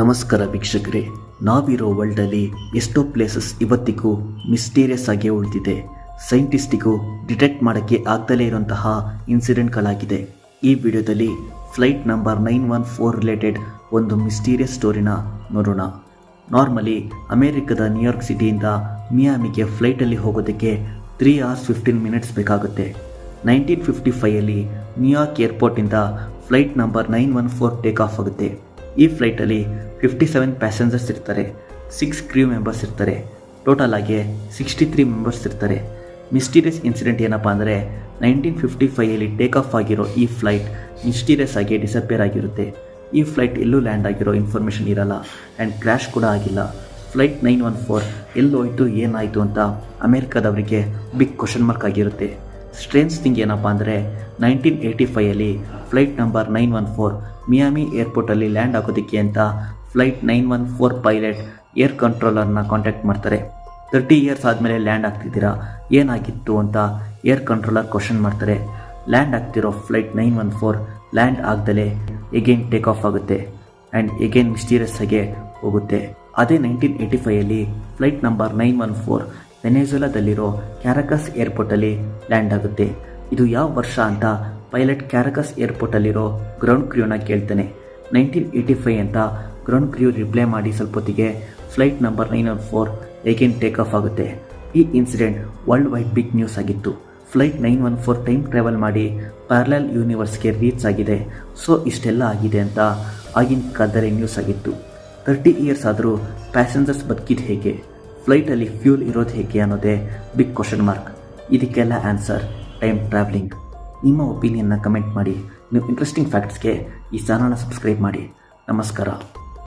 ನಮಸ್ಕಾರ ವೀಕ್ಷಕರೇ. ನಾವಿರೋ ವರ್ಲ್ಡಲ್ಲಿ ಎಷ್ಟೋ ಪ್ಲೇಸಸ್ ಇವತ್ತಿಗೂ ಮಿಸ್ಟೀರಿಯಸ್ ಆಗಿ ಉಳಿದಿದೆ. ಸೈಂಟಿಸ್ಟಿಗೂ ಡಿಟೆಕ್ಟ್ ಮಾಡೋಕ್ಕೆ ಆಗ್ದಲೇ ಇರುವಂತಹ ಇನ್ಸಿಡೆಂಟ್ಗಳಾಗಿದೆ ಈ ವಿಡಿಯೋದಲ್ಲಿ flight number nine one four related ಒಂದು ಮಿಸ್ಟೀರಿಯಸ್ ಸ್ಟೋರಿನ ನೋಡೋಣ. ನಾರ್ಮಲಿ ಅಮೆರಿಕದ ನ್ಯೂಯಾರ್ಕ್ ಸಿಟಿಯಿಂದ ಮಿಯಾಮಿಗೆ ಫ್ಲೈಟಲ್ಲಿ ಹೋಗೋದಕ್ಕೆ ತ್ರೀ ಅವರ್ಸ್ ಫಿಫ್ಟೀನ್ ಮಿನಿಟ್ಸ್ ಬೇಕಾಗುತ್ತೆ. ನೈನ್ಟೀನ್ ಫಿಫ್ಟಿ ಫೈಯಲ್ಲಿ New York ಏರ್ಪೋರ್ಟಿಂದ flight number nine one four take off ಆಗುತ್ತೆ. ಈ ಫ್ಲೈಟಲ್ಲಿ ಫಿಫ್ಟಿ ಸೆವೆನ್ ಪ್ಯಾಸೆಂಜರ್ಸ್ ಇರ್ತಾರೆ ಸಿಕ್ಸ್ ಕ್ರ್ಯೂ ಮೆಂಬರ್ಸ್ ಇರ್ತಾರೆ ಟೋಟಲ್ ಆಗಿ ಸಿಕ್ಸ್ಟಿ ತ್ರೀ ಮೆಂಬರ್ಸ್ ಇರ್ತಾರೆ. ಮಿಸ್ಟೀರಿಯಸ್ ಇನ್ಸಿಡೆಂಟ್ ಏನಪ್ಪ ಅಂದರೆ ನೈನ್ಟೀನ್ ಫಿಫ್ಟಿ ಫೈಯಲ್ಲಿ ಟೇಕ್ ಆಫ್ ಆಗಿರೋ ಈ ಫ್ಲೈಟ್ ಮಿಸ್ಟೀರಿಯಸ್ ಆಗಿ ಡಿಸಪಿಯರ್ ಆಗಿರುತ್ತೆ. ಈ ಫ್ಲೈಟ್ ಎಲ್ಲೂ ಲ್ಯಾಂಡ್ ಆಗಿರೋ ಇನ್ಫಾರ್ಮೇಷನ್ ಇರಲ್ಲ ಆ್ಯಂಡ್ ಕ್ರ್ಯಾಶ್ ಕೂಡ ಆಗಿಲ್ಲ. ಫ್ಲೈಟ್ ನೈನ್ ಒನ್ ಫೋರ್ ಎಲ್ಲೋಯ್ತು, ಏನಾಯಿತು ಅಂತ ಅಮೇರಿಕಾದವರಿಗೆ ಬಿಗ್ ಕ್ವಶನ್ ಮಾರ್ಕ್ ಆಗಿರುತ್ತೆ. ಸ್ಟ್ರೇನ್ಸ್ ಥಿಂಗ್ ಏನಪ್ಪ ಅಂದರೆ nineteen eighty ಫೈಯಲ್ಲಿ flight number nine one four Miami ಏರ್ಪೋರ್ಟಲ್ಲಿ land ಆಗೋದಕ್ಕೆ ಅಂತ flight nine one four pilot air ಕಂಟ್ರೋಲರ್ನ contact ಮಾಡ್ತಾರೆ. ತರ್ಟಿ ಇಯರ್ಸ್ ಆದಮೇಲೆ ಲ್ಯಾಂಡ್ ಆಗ್ತಿದ್ದೀರಾ ಏನಾಗಿತ್ತು ಅಂತ ಏರ್ ಕಂಟ್ರೋಲರ್ ಕ್ವಶನ್ ಮಾಡ್ತಾರೆ. ಲ್ಯಾಂಡ್ ಆಗ್ತಿರೋ flight nine one four land ಆಗ್ದಲೇ again take off ಆಗುತ್ತೆ ಆ್ಯಂಡ್ ಎಗೇನ್ ಮಿಸ್ಟೀರಿಯಸ್ ಆಗಿ ಹೋಗುತ್ತೆ. ಅದೇ nineteen eighty ಫೈಯಲ್ಲಿ flight number nine one four ವೆನೆಜುಲಾದಲ್ಲಿರೋ Caracas ಏರ್ಪೋರ್ಟಲ್ಲಿ ಲ್ಯಾಂಡ್ ಆಗುತ್ತೆ. ಇದು ಯಾವ ವರ್ಷ ಅಂತ ಪೈಲಟ್ ಕ್ಯಾರಕಸ್ ಏರ್ಪೋರ್ಟಲ್ಲಿರೋ ಗ್ರೌಂಡ್ ಕ್ರ್ಯೂನ ಕೇಳ್ತಾನೆ. ನೈನ್ಟೀನ್ ಏಯ್ಟಿ ಫೈವ್ ಅಂತ ಗ್ರೌಂಡ್ ಕ್ರ್ಯೂ ರಿಪ್ಲೈ ಮಾಡಿ ಸ್ವಲ್ಪ ಹೊತ್ತಿಗೆ flight number nine one four again take off ಆಗುತ್ತೆ. ಈ incident world wide big news ಆಗಿತ್ತು. Flight nine one four time travel ಮಾಡಿ ಪ್ಯಾರಲಲ್ ಯೂನಿವರ್ಸ್ಗೆ ರೀಚ್ ಆಗಿದೆ. ಸೊ, ಇಷ್ಟೆಲ್ಲ ಆಗಿದೆ ಅಂತ ಆಗಿನ ಕಾಲದಲ್ಲಿ ನ್ಯೂಸ್ ಆಗಿತ್ತು. ತರ್ಟಿ ಇಯರ್ಸ್ ಆದರೂ ಪ್ಯಾಸೆಂಜರ್ಸ್ ಬದುಕಿದ್ದು ಹೇಗೆ? ಫ್ಲೈಟಲ್ಲಿ ಫ್ಯೂಲ್ ಇರೋದು ಹೇಗೆ ಅನ್ನೋದೇ ಬಿಗ್ ಕ್ವಶನ್ ಮಾರ್ಕ್ ಇದಕ್ಕೆಲ್ಲ ಆನ್ಸರ್ ಟೈಮ್ ಟ್ರಾವೆಲಿಂಗ್ ನಿಮ್ಮ ಒಪಿನಿಯನ್ನ ಕಮೆಂಟ್ ಮಾಡಿ. ನೀವು ಇಂಟ್ರೆಸ್ಟಿಂಗ್ ಫ್ಯಾಕ್ಟ್ಸ್ಗೆ ಈ ಚಾನಲ್ನ ಸಬ್ಸ್ಕ್ರೈಬ್ ಮಾಡಿ. ನಮಸ್ಕಾರ.